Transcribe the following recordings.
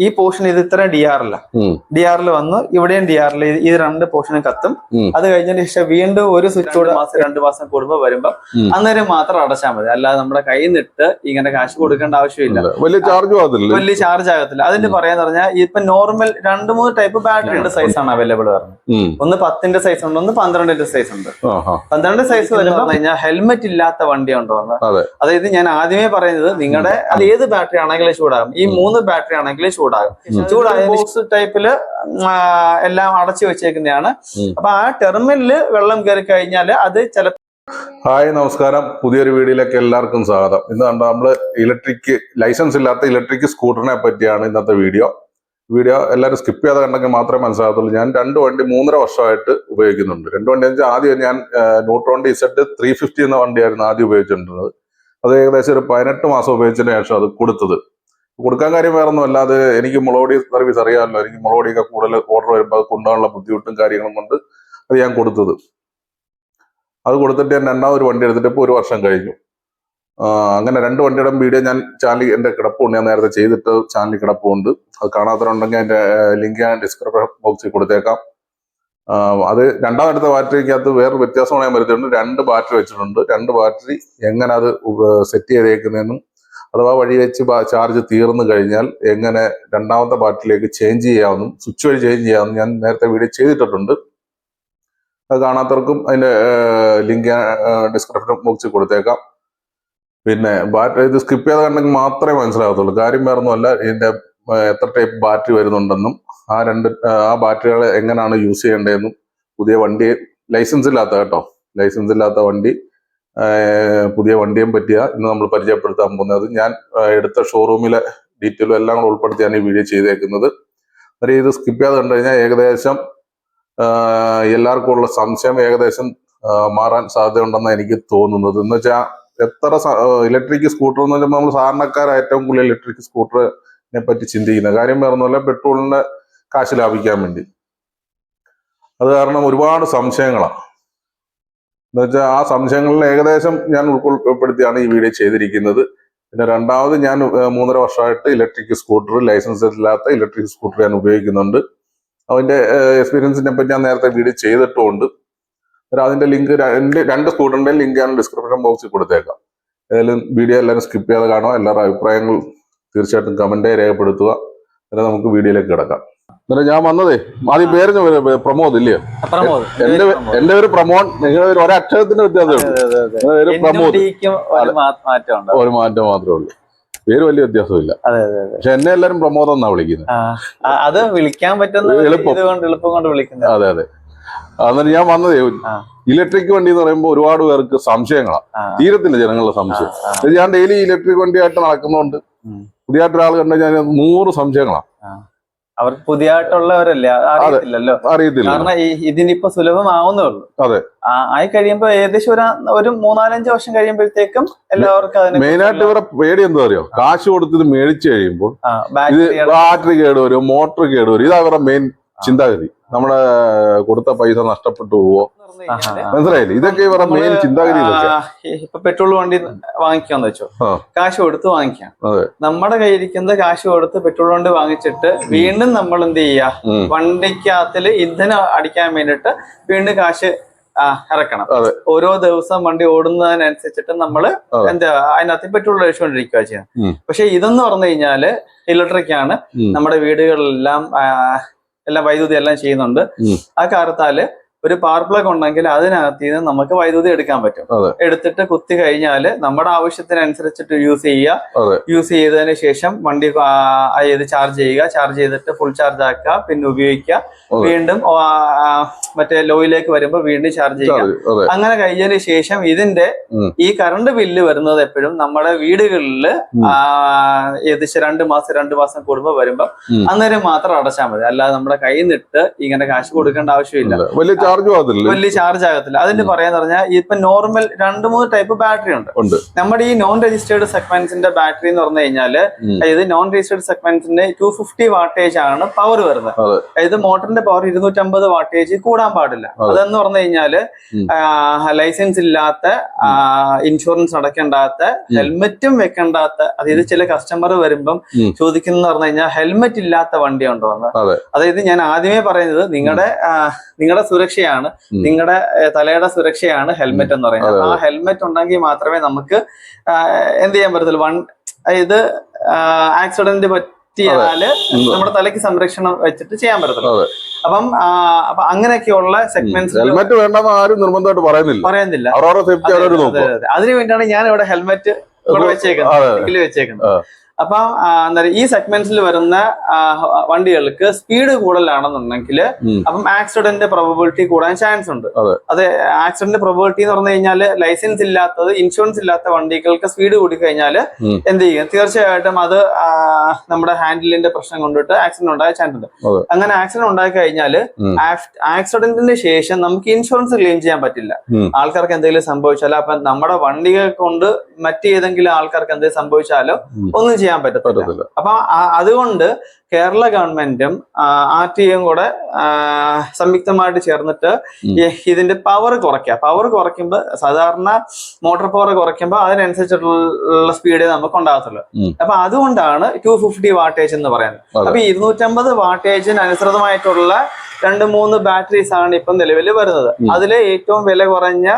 ഈ പോർഷൻ ഇത് ഇത്ര ഡി ആറില്ല ഉം. ഡി ആറിൽ വന്നു ഇവിടെയും ഡി ആറിൽ ഈ രണ്ട് പോർഷനും കത്തും. അത് കഴിഞ്ഞതിന് ശേഷം വീണ്ടും ഒരു സ്വിച്ച് കൂടെ മാസം രണ്ട് മാസം കൂടുമ്പോ വരുമ്പോ ഉം. അന്നേരം മാത്രം അടച്ചാൽ മതി. അല്ലാതെ നമ്മുടെ കയ്യിൽ നിട്ട് ഇങ്ങനെ കാശ് കൊടുക്കേണ്ട ആവശ്യമില്ല. വലിയ ചാർജ് വലിയ ചാർജ് ആകത്തില്ല. അതിന്റെ പറയാന്ന് പറഞ്ഞാൽ ഇപ്പൊ നോർമൽ രണ്ട് മൂന്ന് ടൈപ്പ് ബാറ്ററിയുടെ സൈസ് ആണ് അവൈലബിൾ പറഞ്ഞത്. ഒന്ന് പത്തിന്റെ സൈസ് ഉണ്ട് ഒന്ന് പന്ത്രണ്ടിന്റെ സൈസ് ഉണ്ട്. പന്ത്രണ്ട് സൈസ് വരുമ്പോൾ കഴിഞ്ഞാൽ ഹെൽമെറ്റ് ഇല്ലാത്ത വണ്ടി ഉണ്ടോ അതെ. അതായത് ഞാൻ ആദ്യമേ പറയുന്നത് നിങ്ങളുടെ അത് ഏത് ബാറ്ററി ആണെങ്കിലും ചൂടാകും. ഈ മൂന്ന് ബാറ്ററി ആണെങ്കിലും ചൂടാകും. ചൂടായ ബോക്സ് ടൈപ്പിൽ എല്ലാം അടച്ചു വെച്ചേക്കുന്നതാണ്. അപ്പൊ ആ ടെർമിനിൽ വെള്ളം കയറി കഴിഞ്ഞാൽ അത് ചില ഹായ് നമസ്കാരം. പുതിയൊരു വീഡിയോയിലേക്ക് എല്ലാവർക്കും സ്വാഗതം. ഇന്ന് കണ്ട നമ്മൾ ഇലക്ട്രിക് ലൈസൻസ് ഇല്ലാത്ത ഇലക്ട്രിക് സ്കൂട്ടറിനെ പറ്റിയാണ് ഇന്നത്തെ വീഡിയോ. വീഡിയോ എല്ലാവരും സ്കിപ്പ് ചെയ്യാതെ കണ്ടെങ്കിൽ മാത്രമേ മനസ്സിലാകത്തുള്ളൂ. ഞാൻ രണ്ട് വണ്ടി മൂന്നര വർഷമായിട്ട് ഉപയോഗിക്കുന്നുണ്ട്. രണ്ട് വണ്ടി എന്ന് വെച്ചാൽ ആദ്യം ഞാൻ ന്യൂട്രോണിന്റെ ഇസെറ്റ് ത്രീ ഫിഫ്റ്റി എന്ന വണ്ടിയായിരുന്നു ആദ്യം ഉപയോഗിച്ചിട്ടുള്ളത്. അത് ഏകദേശം ഒരു പതിനെട്ട് മാസം ഉപയോഗിച്ചതിന് ശേഷം അത് കൊടുത്തത്. കൊടുക്കാൻ കാര്യം വേറെ ഒന്നും അല്ലാതെ എനിക്ക് മുളോടി സർവീസ് അറിയാമല്ലോ. എനിക്ക് മുളോടിയൊക്കെ കൂടുതൽ ഓർഡർ വരുമ്പോൾ അത് കൊണ്ടുപോകാനുള്ള ബുദ്ധിമുട്ടും കാര്യങ്ങളും കൊണ്ട് അത് ഞാൻ കൊടുത്തത്. അത് കൊടുത്തിട്ട് ഞാൻ രണ്ടാമതൊരു വണ്ടി എടുത്തിട്ട് ഇപ്പോൾ ഒരു വർഷം കഴിഞ്ഞു. അങ്ങനെ രണ്ട് വണ്ടിയുടെ വീഡിയോ ഞാൻ ചാനലിൽ എന്റെ കിടപ്പുണ്ട്. ഞാൻ നേരത്തെ ചെയ്തിട്ട് ചാനലിൽ കിടപ്പുണ്ട്. അത് കാണാത്തവരുണ്ടെങ്കിൽ അതിന്റെ ലിങ്ക് ഞാൻ ഡിസ്ക്രിപ്ഷൻ ബോക്സിൽ കൊടുത്തേക്കാം. അത് രണ്ടാമത്തെ ബാറ്ററിക്കകത്ത് വേറെ വ്യത്യാസമാണ് ഞാൻ വരുത്തിയിട്ടുണ്ട്. രണ്ട് ബാറ്ററി വെച്ചിട്ടുണ്ട്. രണ്ട് ബാറ്ററി എങ്ങനെ അത് സെറ്റ് ചെയ്തേക്കുന്നതെന്നും അഥവാ വഴി വെച്ച് ചാർജ് തീർന്നു കഴിഞ്ഞാൽ എങ്ങനെ രണ്ടാമത്തെ ബാറ്ററിയിലേക്ക് ചേഞ്ച് ചെയ്യാമെന്നും സ്വിച്ച് വഴി ചേഞ്ച് ചെയ്യാമെന്നും ഞാൻ നേരത്തെ വീഡിയോ ചെയ്തിട്ടുണ്ട് അത് കാണാത്തവർക്കും അതിന്റെ ലിങ്ക് ഡിസ്ക്രിപ്ഷൻ ബോക്സിൽ കൊടുത്തേക്കാം. പിന്നെ ബാറ്ററി ഇത് സ്കിപ്പ് ചെയ്ത് കണ്ടെങ്കിൽ മാത്രമേ മനസ്സിലാകത്തുള്ളൂ. കാര്യം വേറെ ഒന്നുമല്ല ഇതിന്റെ എത്ര ടൈപ്പ് ബാറ്ററി വരുന്നുണ്ടെന്നും ആ രണ്ട് ആ, ബാറ്ററികൾ എങ്ങനെയാണ് യൂസ് ചെയ്യേണ്ടതെന്നും പുതിയ വണ്ടി ലൈസൻസ് ഇല്ലാത്ത കേട്ടോ. ലൈസൻസ് ഇല്ലാത്ത വണ്ടി പുതിയ വണ്ടിയും പറ്റിയ ഇന്ന് നമ്മൾ പരിചയപ്പെടുത്താൻ പോകുന്നത്. ഞാൻ എടുത്ത ഷോറൂമിലെ ഡീറ്റെയിലും എല്ലാം കൂടെ ഉൾപ്പെടുത്തിയാണ് ഈ വീഡിയോ ചെയ്തേക്കുന്നത്. അന്നേരം ഇത് സ്കിപ്പ് ചെയ്യാതെ കണ്ടു കഴിഞ്ഞാൽ ഏകദേശം എല്ലാവർക്കും ഉള്ള സംശയം ഏകദേശം മാറാൻ സാധ്യതയുണ്ടെന്ന് എനിക്ക് തോന്നുന്നത്. എന്ന് വെച്ചാൽ എത്ര ഇലക്ട്രിക് സ്കൂട്ടർ എന്ന് വെച്ചാൽ നമ്മൾ സാധാരണക്കാർ ഏറ്റവും കൂടുതൽ ഇലക്ട്രിക് സ്കൂട്ടറിനെ പറ്റി ചിന്തിക്കുന്നത്. കാര്യം വേറെ ഒന്നുമല്ല പെട്രോളിന്റെ കാശ് ലാഭിക്കാൻ വേണ്ടി. അത് കാരണം ഒരുപാട് സംശയങ്ങളാണ്. എന്ന് വെച്ചാൽ ആ സംശയങ്ങളിൽ ഏകദേശം ഞാൻ ഉൾപ്പെടുത്തിയാണ് ഈ വീഡിയോ ചെയ്തിരിക്കുന്നത്. പിന്നെ രണ്ടാമത് ഞാൻ മൂന്നര വർഷമായിട്ട് ഇലക്ട്രിക് സ്കൂട്ടർ ലൈസൻസ് ഇല്ലാത്ത ഇലക്ട്രിക് സ്കൂട്ടർ ഞാൻ ഉപയോഗിക്കുന്നുണ്ട്. അതിന്റെ എക്സ്പീരിയൻസിനെ പറ്റി ഞാൻ നേരത്തെ വീഡിയോ ചെയ്തിട്ടുമുണ്ട് അതിന്റെ ലിങ്ക് രണ്ട് രണ്ട് സ്കൂട്ടറിന്റെ ലിങ്ക് ഞാൻ ഡിസ്ക്രിപ്ഷൻ ബോക്സിൽ കൊടുത്തേക്കാം. ഏതായാലും വീഡിയോ എല്ലാവരും സ്കിപ്പ് ചെയ്യാതെ കാണുക. എല്ലാവരുടെ അഭിപ്രായങ്ങൾ തീർച്ചയായിട്ടും കമന്റായി രേഖപ്പെടുത്തുക. എന്നാൽ നമുക്ക് വീഡിയോയിലേക്ക് കിടക്കാം. അന്നേരം ഞാൻ വന്നതേ ആദ്യം പേര് പ്രമോദ് ഇല്ലേ പ്രമോദ് എന്റെ എന്റെ പേര് പ്രമോദ് നിങ്ങളുടെ പേര് ഒരക്ഷരത്തിന്റെ വ്യത്യാസമേ ഉള്ളൂ. പ്രമോദ്. ഒരു ഒരു മാറ്റം മാത്രമേ ഉള്ളൂ. പേര് വലിയ വ്യത്യാസമില്ല. പക്ഷെ എന്നെ എല്ലാരും പ്രമോദ് എന്നാ വിളിക്കുന്നത്. അത് വിളിക്കാൻ പറ്റുന്ന എളുപ്പം. കൊണ്ട് വിളിക്കുന്നത്. അതെ അതെ. അന്നേരം ഞാൻ വന്നതേ ഇലക്ട്രിക് വണ്ടി എന്ന് പറയുമ്പോൾ ഒരുപാട് പേർക്ക് സംശയങ്ങളാണ് തീരത്തില്ല ജനങ്ങളുടെ സംശയം. ഞാൻ ഡെയിലി ഇലക്ട്രിക് വണ്ടിയായിട്ട് നടക്കുന്നതുകൊണ്ട് പുതിയായിട്ടൊരാൾ പുതിയതായിട്ട് ഒരാൾ കണ്ടു കഴിഞ്ഞാൽ നൂറ് സംശയങ്ങളാണ് അവർക്ക് പുതിയതായിട്ടുള്ളവരല്ലേ അറിയത്തില്ലല്ലോ. അറിയത്തില്ല. കാരണം ഇതിനിപ്പോ സുലഭമാവുന്നേ ഉള്ളൂ. അതെ. ആയി കഴിയുമ്പോ ഏകദേശം ഒരു ഒരു മൂന്നാലഞ്ച് വർഷം കഴിയുമ്പോഴത്തേക്കും എല്ലാവർക്കും അതിനെ മെയിനായിട്ട് ഇവരെ പേടി എന്താ അറിയോ? കാശ് കൊടുത്തിട്ട് ഇത് മേടിച്ചു കഴിയുമ്പോൾ ബാറ്ററി കേട് വരും മോട്ടോർ കേട് വരും ഇതാ അവരുടെ മെയിൻ ചിന്താഗതി. നമ്മുടെ കൊടുത്ത പൈസ നഷ്ടപ്പെട്ടു പോവോ. മനസ്സിലായില്ലേ? ഇതൊക്കെ ഇവരുടെ മെയിൻ ചിന്താഗതി ഇതൊക്കെ ഇപ്പൊ പെട്രോൾ വണ്ടി വാങ്ങിക്കാന്ന് വെച്ചോ? കാശ് കൊടുത്ത് വാങ്ങിക്കാം. അതെ. നമ്മുടെ കയ്യിരിക്കുന്ന കാശ് കൊടുത്ത് പെട്രോൾ വണ്ടി വാങ്ങിച്ചിട്ട് വീണ്ടും നമ്മൾ എന്ത് ചെയ്യാ. വണ്ടിക്കകത്തിൽ ഇന്ധനം അടിക്കാൻ വേണ്ടിട്ട് വീണ്ടും കാശ് ഇറക്കണം. ഓരോ ദിവസം വണ്ടി ഓടുന്നതിനനുസരിച്ചിട്ട് നമ്മൾ എന്താ അതിനകത്ത് പെട്രോൾ ഒഴിച്ചുകൊണ്ടിരിക്കുക ചെയ്യാം ഉം. പക്ഷെ ഇതെന്ന് പറഞ്ഞു കഴിഞ്ഞാൽ ഇലക്ട്രിക് ആണ് നമ്മുടെ വീടുകളിലെല്ലാം എല്ലാം വൈദ്യുതി എല്ലാം ചെയ്യുന്നുണ്ട്. ആ കാരണത്താൽ ഒരു പവർ പ്ലഗ് ഉണ്ടെങ്കിൽ അതിനകത്ത് നിന്ന് നമുക്ക് വൈദ്യുതി എടുക്കാൻ പറ്റും. എടുത്തിട്ട് കുത്തി കഴിഞ്ഞാൽ നമ്മുടെ ആവശ്യത്തിനനുസരിച്ചിട്ട് യൂസ് ചെയ്യുക. യൂസ് ചെയ്തതിന് ശേഷം വണ്ടി ഇത് ചാർജ് ചെയ്യുക. ചാർജ് ചെയ്തിട്ട് ഫുൾ ചാർജ് ആക്കുക. പിന്നെ ഉപയോഗിക്കുക. വീണ്ടും മറ്റേ ലോയിലേക്ക് വരുമ്പോൾ വീണ്ടും ചാർജ് ചെയ്യുക. അങ്ങനെ കഴിഞ്ഞതിന് ശേഷം ഇതിന്റെ ഈ കറണ്ട് ബില്ല് വരുന്നത് എപ്പോഴും നമ്മുടെ വീടുകളിൽ. ഏകദേശം രണ്ട് മാസം രണ്ട് മാസം കൂടുമ്പോൾ വരുമ്പോൾ ഉം. അന്നേരം മാത്രം അടച്ചാൽ മതി. അല്ലാതെ നമ്മുടെ കൈ നിട്ട് ഇങ്ങനെ കാശ് കൊടുക്കേണ്ട ആവശ്യമില്ല. ചാർജും ആകത്തില്ല. വലിയ ചാർജ് ആകത്തില്ല. അതിന്റെ പറയാന്ന് പറഞ്ഞാൽ ഇപ്പൊ നോർമൽ രണ്ട് മൂന്ന് ടൈപ്പ് ബാറ്ററി ഉണ്ട്. നമ്മുടെ ഈ നോൺ രജിസ്റ്റേർഡ് സെഗ്മെന്റ്സിന്റെ ബാറ്ററി എന്ന് പറഞ്ഞു കഴിഞ്ഞാൽ ഉം. അതായത് നോൺ രജിസ്റ്റേർഡ് സെഗ്മെന്റ്സിന്റെ ടു ഫിഫ്റ്റി വാട്ടേജ് ആണ് പവർ വരുന്നത് അതായത് മോട്ടറിന്റെ പവർ ഇരുന്നൂറ്റമ്പത് വാട്ടേജ് കൂടാൻ പാടില്ല. അതെ. അതെന്ന് പറഞ്ഞു കഴിഞ്ഞാൽ ലൈസൻസ് ഇല്ലാത്ത ഇൻഷുറൻസ് അടക്കണ്ടാത്ത ഹെൽമെറ്റും വെക്കണ്ടാത്ത അതായത് ചില കസ്റ്റമർ വരുമ്പം. ചോദിക്കുന്ന പറഞ്ഞു കഴിഞ്ഞാൽ ഹെൽമെറ്റ് ഇല്ലാത്ത വണ്ടി ഉണ്ടോ എന്ന്. അതായത് ഞാൻ ആദ്യമേ പറയുന്നത് നിങ്ങളുടെ നിങ്ങളുടെ സുരക്ഷയാണ്. നിങ്ങളുടെ തലയുടെ സുരക്ഷയാണ് ഹെൽമെറ്റ് എന്ന് പറയുന്നത്. ആ ഹെൽമെറ്റ് ഉണ്ടെങ്കിൽ മാത്രമേ നമുക്ക് എന്ത് ചെയ്യാൻ പറ്റത്തുള്ളൂ? വൺ ഇത് ആക്സിഡന്റ് പറ്റിയാൽ നമ്മുടെ തലയ്ക്ക് സംരക്ഷണം വെച്ചിട്ട് ചെയ്യാൻ പറ്റത്തുള്ളൂ. അപ്പം അപ്പൊ അങ്ങനെയൊക്കെയുള്ള സെഗ്മെന്റ്സ് ഹെൽമെറ്റ് വേണ്ടെന്ന് ആരും നിർബന്ധമായിട്ട് പറയുന്നില്ല. പറയുന്നില്ല. അതിനു വേണ്ടിയാണ് ഞാൻ ഇവിടെ ഹെൽമെറ്റ് വെച്ചേക്കുന്നത്. വെച്ചേക്കുന്നത്. അപ്പം എന്താ പറയുക, ഈ സെഗ്മെന്റ്സിൽ വരുന്ന വണ്ടികൾക്ക് സ്പീഡ് കൂടുതലാണെന്നുണ്ടെങ്കിൽ. അപ്പം ആക്സിഡന്റ് പ്രോബിലിറ്റി കൂടാൻ ചാൻസ് ഉണ്ട്. അതെ. ആക്സിഡന്റ് പ്രോബിലിറ്റി എന്ന് പറഞ്ഞു കഴിഞ്ഞാൽ ലൈസൻസ് ഇല്ലാത്തത് ഇൻഷുറൻസ് ഇല്ലാത്ത വണ്ടികൾക്ക് സ്പീഡ് കൂടി കഴിഞ്ഞാൽ എന്ത് ചെയ്യും? തീർച്ചയായിട്ടും അത് നമ്മുടെ ഹാൻഡിലിന്റെ പ്രശ്നം കൊണ്ടിട്ട് ആക്സിഡന്റ് ഉണ്ടായ ചാൻസ് ഉണ്ട്. അങ്ങനെ ആക്സിഡന്റ് ഉണ്ടായി കഴിഞ്ഞാൽ. ആക്സിഡന്റിന് ശേഷം നമുക്ക് ഇൻഷുറൻസ് ക്ലെയിം ചെയ്യാൻ പറ്റില്ല. ആൾക്കാർക്ക് എന്തെങ്കിലും സംഭവിച്ചാലോ? അപ്പൊ നമ്മുടെ വണ്ടികൾ കൊണ്ട് മറ്റേതെങ്കിലും ആൾക്കാർക്ക് എന്തെങ്കിലും സംഭവിച്ചാലോ ഒന്നും ചെയ്യാൻ പറ്റത്തില്ല പറ്റത്തില്ല അപ്പൊ അതുകൊണ്ട് കേരള ഗവൺമെന്റും ആർ ടി ഐയും കൂടെ സംയുക്തമായിട്ട് ചേർന്നിട്ട് ഇതിന്റെ പവർ കുറയ്ക്കുക പവർ കുറയ്ക്കുമ്പോൾ സാധാരണ മോട്ടോർ പവർ കുറയ്ക്കുമ്പോൾ അതിനനുസരിച്ചിട്ടുള്ള സ്പീഡേ നമുക്ക് ഉണ്ടാകത്തുള്ളൂ. അപ്പൊ അതുകൊണ്ടാണ് ടു ഫിഫ്റ്റി വാട്ടേജ് എന്ന് പറയുന്നത്. അപ്പൊ ഇരുന്നൂറ്റമ്പത് വാട്ടേജിന് അനുസൃതമായിട്ടുള്ള രണ്ട് മൂന്ന് ബാറ്ററീസ് ആണ് ഇപ്പം നിലവിൽ വരുന്നത്. അതിലെ ഏറ്റവും വില കുറഞ്ഞ